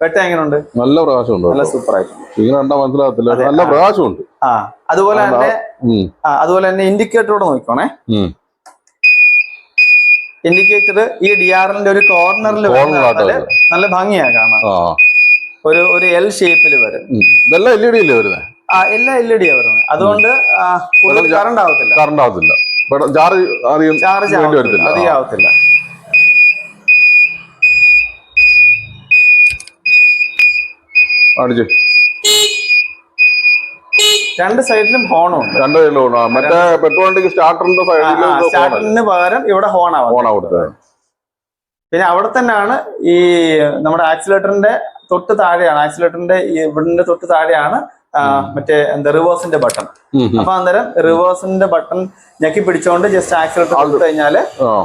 വെട്ട എങ്ങനെയുണ്ട് നല്ല പ്രകാശമുണ്ട് നല്ല. സൂപ്പർ ആയിട്ടുണ്ട് ഇങ്ങനെ മനസ്സിലാകത്തില്ല നല്ല. പ്രകാശമുണ്ട് ആ അതുപോലെ തന്നെ അതുപോലെ തന്നെ ഇൻഡിക്കേറ്ററോട് നോക്കണേ ഇൻഡിക്കേറ്റർ ഈ ഡി ആറിന്റെ ഒരു കോർണറിൽ നല്ല ഭംഗിയാ കാണാൻ. ഒരു ഒരു എൽ ഷേപ്പിൽ വരും. ഇതെല്ലാം എൽ ഇ ഡി അല്ലേ വരുന്നത് എല്ലാ എൽ ഇ ഡി വരുന്നത്. അതുകൊണ്ട് കറണ്ട് ആവത്തില്ല. കറണ്ട് ആവത്തില്ല. ചാർജ് അധികം ചാർജ് അധികം ആവത്തില്ല. അടിച്ച് രണ്ട് സൈഡിലും ഹോണും ഉണ്ട്. രണ്ട് സൈഡിലും ഹോണാ മറ്റേ പെട്രോൾ വണ്ടിക്ക് സ്റ്റാർട്ടറിന്റെ സൈഡിൽ സ്റ്റാർട്ടറിന് പകരം ഇവിടെ ഹോൺ ആവാം ഓണാ കൊടുത്തത് പിന്നെ അവിടെ തന്നെയാണ് ഈ നമ്മുടെ ആക്സിലേറ്ററിന്റെ തൊട്ട് താഴെയാണ്. ആക്സിലേറ്ററിന്റെ ഇവിടിന്റെ തൊട്ട് താഴെയാണ് മറ്റേ എന്താ റിവേഴ്സിന്റെ ബട്ടൺ. അപ്പൊ അന്നേരം റിവേഴ്സിന്റെ ബട്ടൺ ഞെക്കി പിടിച്ചോണ്ട് ജസ്റ്റ് ആക്സിലേറ്റർ കൊടുത്തു കഴിഞ്ഞാൽ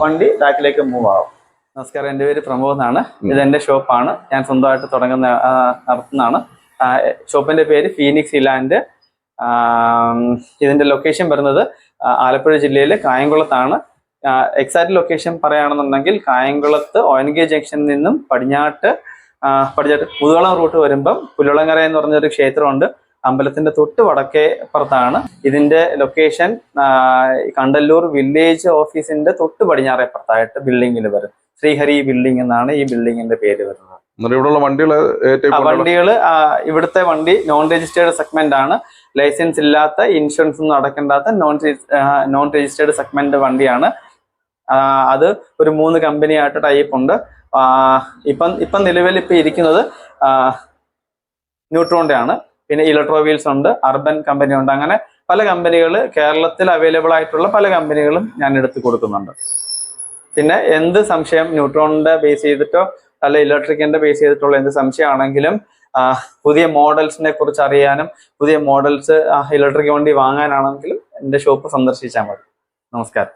വണ്ടി ബാക്കിലേക്ക് മൂവ് ആവും. നമസ്കാരം എന്റെ പേര് പ്രമോദ് എന്നാണ്. ഇത് എന്റെ ഷോപ്പാണ്. ഞാൻ സ്വന്തമായിട്ട് തുടങ്ങുന്ന നടത്തുന്നതാണ്. ഷോപ്പിന്റെ പേര് ഫീനിക്സ് ഇലാൻഡ് ഇതിന്റെ ലൊക്കേഷൻ വരുന്നത് ആലപ്പുഴ ജില്ലയിലെ കായംകുളത്താണ്. എക്സാക്ട് ലൊക്കേഷൻ പറയുകയാണെന്നുണ്ടെങ്കിൽ കായംകുളത്ത് ഓയൻകെ ജംഗ്ഷനിൽ നിന്നും പടിഞ്ഞാട്ട് പടിഞ്ഞാട്ട് പുതുവളം റൂട്ട് വരുമ്പം പുല്ലുളങ്ങര എന്ന് പറഞ്ഞൊരു ക്ഷേത്രമുണ്ട്. അമ്പലത്തിന്റെ തൊട്ട് വടക്കേ പുറത്താണ്. ഇതിന്റെ ലൊക്കേഷൻ കണ്ടല്ലൂർ വില്ലേജ് ഓഫീസിന്റെ തൊട്ട് പടിഞ്ഞാറേ പുറത്തായിട്ട് ബിൽഡിങ്ങിൽ വരും. ശ്രീഹരി ബിൽഡിംഗ് എന്നാണ് ഈ ബിൽഡിങ്ങിന്റെ പേര് വരുന്നത്. ഇവിടെയുള്ള വണ്ടികൾ വണ്ടികൾ ഇവിടുത്തെ വണ്ടി നോൺ രജിസ്റ്റേർഡ് സെഗ്മെന്റ് ആണ്. ലൈസൻസ് ഇല്ലാത്ത ഇൻഷുറൻസ് ഒന്നും അടക്കണ്ടാത്ത നോൺ നോൺ രജിസ്റ്റേർഡ് സെഗ്മെന്റ് വണ്ടിയാണ്. അത് ഒരു മൂന്ന് കമ്പനിയായിട്ട് ടൈപ്പ് ഉണ്ട്. ഇപ്പം ഇപ്പം നിലവിൽ ഇപ്പം ഇരിക്കുന്നത് ന്യൂട്രോണിന്റെ ആണ് പിന്നെ ഇലക്ട്രോ വീൽസ് ഉണ്ട് അർബൻ കമ്പനി ഉണ്ട്. അങ്ങനെ പല കമ്പനികൾ കേരളത്തിൽ അവൈലബിൾ ആയിട്ടുള്ള പല കമ്പനികളും ഞാൻ എടുത്ത് കൊടുക്കുന്നുണ്ട്. പിന്നെ എന്ത് സംശയം ന്യൂട്രോണിന്റെ ബേസ് ചെയ്തിട്ടോ അല്ല ഇലക്ട്രിക്കിന്റെ ബേസ് ചെയ്തിട്ടുള്ള എന്ത് സംശയമാണെങ്കിലും പുതിയ മോഡൽസിനെ കുറിച്ച് അറിയാനും പുതിയ മോഡൽസ് ഇലക്ട്രിക് വണ്ടി വാങ്ങാനാണെങ്കിലും എന്റെ ഷോപ്പ് സന്ദർശിച്ചാൽ മതി. നമസ്കാരം.